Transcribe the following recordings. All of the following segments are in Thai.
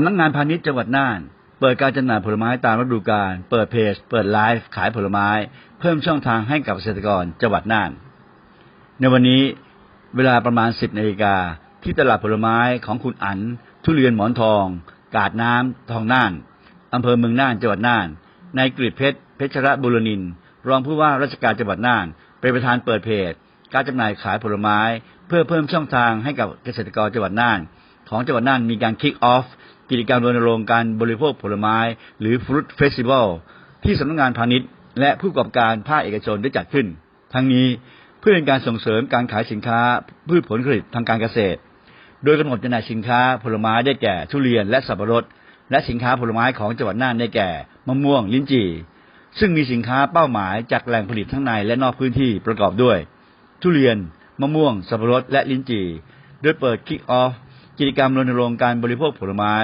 ำนักงานพาณิชย์จังหวัดน่าน เปิดการจำหน่ายผลไม้ตามฤดูกาล เปิดเพจ เปิดไลฟ์ขายผลไม้ เพิ่มช่องทางให้กับเกษตรกรจังหวัดน่าน ในวันนี้เวลาประมาณ 10นาฬิกาที่ตลาดผลไม้ของคุณอันทุเรียนหมอนทอง กาดน้ำทองน่านอำเภอเมืองน่านจังหวัดน่านนายกฤษเพชรเพชรบุรนินทร์รองผู้ว่าราชการจังหวัดน่าน เป็นประธานเปิดเพจ การจำหน่ายขายผลไม้ เพื่อเพิ่มช่องทางให้กับเกษตรกรจังหวัดน่าน ของจังหวัดน่านมีการคิกออฟกิจกรรมรณรงค์การบริโภคผลไม้ หรือฟรุตเฟสติวัลที่สำนักงานพาณิชย์ และผู้ประกอบการภาคเอกชนได้จัดขึ้น ทั้งนี้เพื่อเป็นการส่งเสริมการขายสินค้าพืชผลผลิตทางการเกษตร โดยกำหนดจำหน่ายสินค้าผลไม้ได้แก่ทุเรียนและสับปะรด และสินค้าผลไม้ของจังหวัดน่านได้แก่มะม่วงลิ้นจี่ซึ่งมีสินค้าเป้าหมายจากแหล่งผลิตทั้งในและนอกพื้นที่ประกอบด้วย ทุเรียน มะม่วง สับปะรด และลิ้นจี่ โดยเปิดคิกออฟ กิจกรรมรณรงค์การบริโภคผลไม้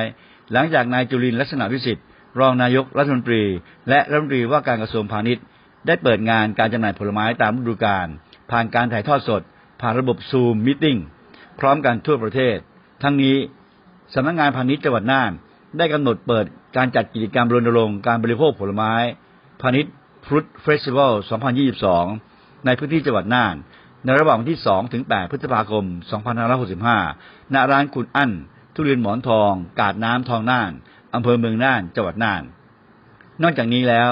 หลังจากนายจุลินลักษณะวิสิทธิ์รองนายกรัฐมนตรี และรัฐมนตรีว่าการกระทรวงพาณิชย์ ได้เปิดงานการจำหน่ายผลไม้ตามฤดูกาลผ่านการถ่ายทอดสด ผ่านระบบซูมมิ팅พร้อมกันทั่วประเทศ ทั้งนี้สำนักงานพาณิชย์จังหวัดน่าน ได้กำหนดเปิดการจัดกิจกรรมรณรงค์การบริโภคผลไม้ พาณิชย์ฟรุตเฟสติวัล 2022 ในพื้นที่จังหวัดน่าน ในระหว่างที่ 2 ถึง 8 พฤษภาคม 2565 ณ ร้านคุณอั้น ทุเรียนหมอนทอง กาดน้ำทองน่าน อำเภอเมืองน่าน จังหวัดน่าน นอกจากนี้แล้ว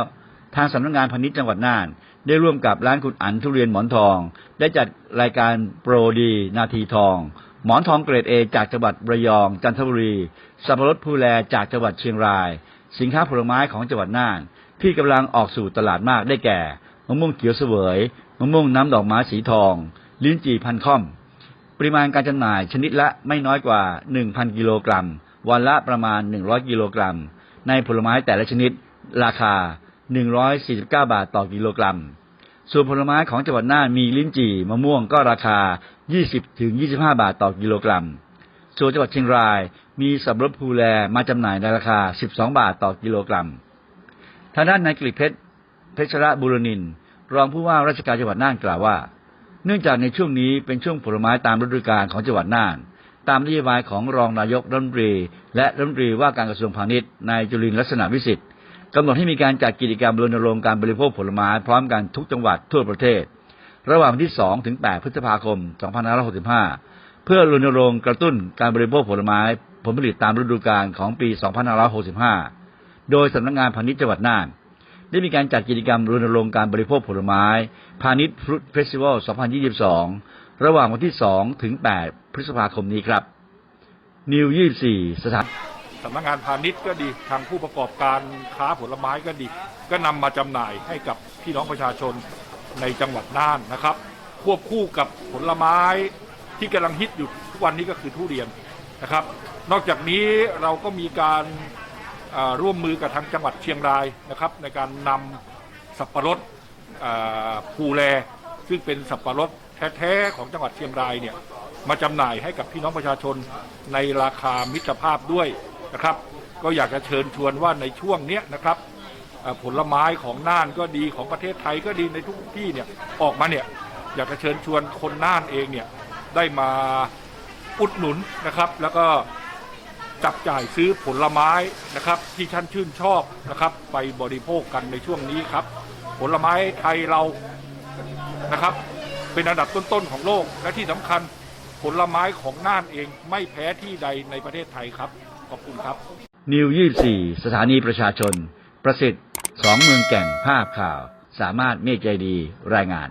ทางสำนักงานพาณิชย์จังหวัดน่าน ได้ร่วมกับร้านคุณอันทุเรียนหมอนทอง ได้จัดรายการโปรดีนาทีทอง หมอนทองเกรดเอจากจังหวัดระยอง จันทบุรี สับปะรดภูแลจากจังหวัดเชียงราย สินค้าผลไม้ของจังหวัดน่าน ที่กำลังออกสู่ตลาดมากได้แก่ะม่วงเขียวเสวยมะม่วงน้ำดอกไม้สีทอง ลิ้นจี่พันค่อม ปริมาณการจำหน่ายชนิดละไม่น้อยกว่า1,000กิโลกรัม วันละประมาณ100กิโลกรัม ในผลไม้แต่ละชนิดราคา149บาทต่อกิโลกรัม ส่วนผลไม้ของจังหวัดน่านมีลิ้นจี่มะม่วงก็ราคา 20ถึง25 บาทต่อกิโลกรัม ส่วนจังหวัดเชียงรายมีสับปะรดภูแลมาจำหน่ายในราคา 12 บาทต่อกิโลกรัมทางด้านนายกฤษเพชรเพชรบุรนินท รองผู้ว่าราชการจังหวัดน่านกล่าวว่า เนื่องจากในช่วงนี้เป็นช่วงผลไม้ตามฤดูกาลของจังหวัดน่าน ตามนโยบายของรองนายกรัฐมนตรี และรัฐมนตรีว่าการกระทรวงพาณิชย์นายจุลินลักษณะวิสิทธิ์กำหนดให้มีการจัดกิจกรรมรณรงค์การบริโภคผลไม้พร้อมกันทุกจังหวัดทั่วประเทศ ระหว่างวันที่ 2 ถึง 8 พฤษภาคม 2565 เพื่อรณรงค์กระตุ้นการบริโภคผลไม้ผลผลิตตามฤดูกาลของปี 2565 โดยสำนักงานพาณิชย์จังหวัดน่าน ได้มีการจัดกิจกรรมรณรงค์การบริโภคผลไม้ พาณิชย์ฟรุตเฟสติวัล 2022 ระหว่างวันที่ 2 ถึง 8 พฤษภาคมนี้ครับนิว24 สถานสำนักงานพาณิชย์ก็ดีทางผู้ประกอบการค้าผลไม้ก็ดี ก็นำมาจำหน่ายให้กับพี่น้องประชาชนในจังหวัดน่านนะครับ ควบคู่กับผลไม้ที่กำลังฮิตอยู่ทุกวันนี้ก็คือทุเรียนนะครับ นอกจากนี้เราก็มีการ ร่วมมือกับทางจังหวัดเชียงรายนะครับในการนำสับปะรดภูแลซึ่งเป็นสับปะรดแท้ๆของจังหวัดเชียงรายเนี่ยมาจำหน่ายให้กับพี่น้องประชาชนในราคามิตรภาพด้วยนะครับ ก็อยากจะเชิญชวนว่าในช่วงเนี้ยนะครับผลไม้ของน่านก็ดีของประเทศไทยก็ดีในทุกที่เนี่ยออกมาเนี่ยอยากจะเชิญชวนคนน่านเองเนี่ยได้มาอุดหนุนนะครับ แล้วก็ จับจ่ายซื้อผลไม้นะครับ ที่ท่านชื่นชอบนะครับ ไปบริโภคกันในช่วงนี้ครับ ผลไม้ไทยเรานะครับ เป็นอันดับต้นๆของโลกและที่สำคัญผลไม้ของน่านเองไม่แพ้ที่ใดในประเทศไทยครับ ขอบคุณครับ นิว24สถานีประชาชน ประสิทธิ์สองเมืองแก่นภาพข่าว สามารถเมฆใจดีรายงาน